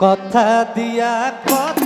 কথা দিয়া কথা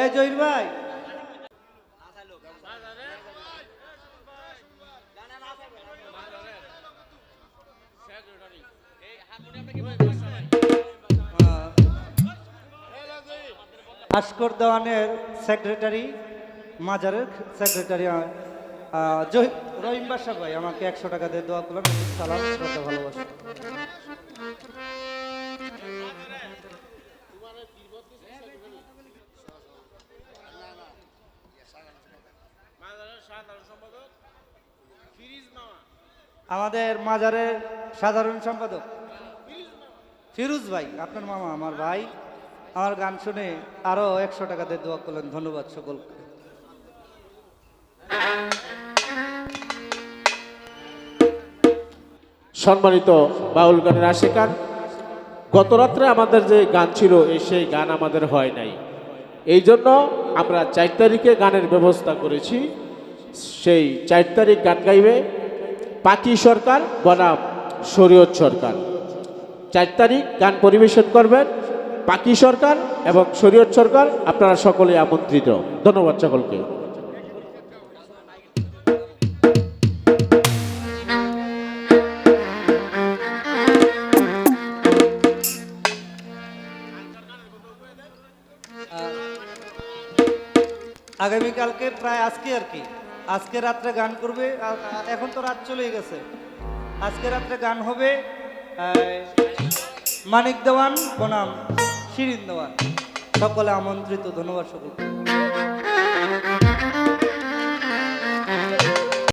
এই জহির ভাই। ভাস্কর দেওয়ানের সেক্রেটারি মাজারের সেক্রেটারি রহিম বাসা ভাই, আমাকে একশো টাকা দিয়ে দোয়া করলাম সালাম ভালোবাসা। আমাদের মাজারের সাধারণ সম্পাদক। ফিরুজ ভাই আপনার মামা আমার ভাই। আমার গান শুনে আরও একশো টাকা দিয়ে দোয়া করলেন। ধন্যবাদ সকলকে। সম্মানিত বাউল গানের আশেকান গত রাত্রে আমাদের যে গান ছিল এই সেই গান আমাদের হয় নাই। এই জন্য আমরা চার তারিখে গানের ব্যবস্থা করেছি। সেই চার তারিখ গান গাইবে পাকি সরকার, বনাম শরীয়ত সরকার। চার তারিখ গান পরিবেশন করবেন পাকি সরকার এবং শরীয়ত সরকার। আপনারা সকলে আমন্ত্রিত। ধন্যবাদ সকলকে। আগামীকালকে প্রায় আজকে আর কি। আজকে রাত্রে গান করবে এখন তো রাত চলেই গেছে। আজকে রাত্রে গান হবে মানিক দেওয়ান বনাম শিরিন দেওয়ান। সকলে আমন্ত্রিত, ধন্যবাদ সকলকে।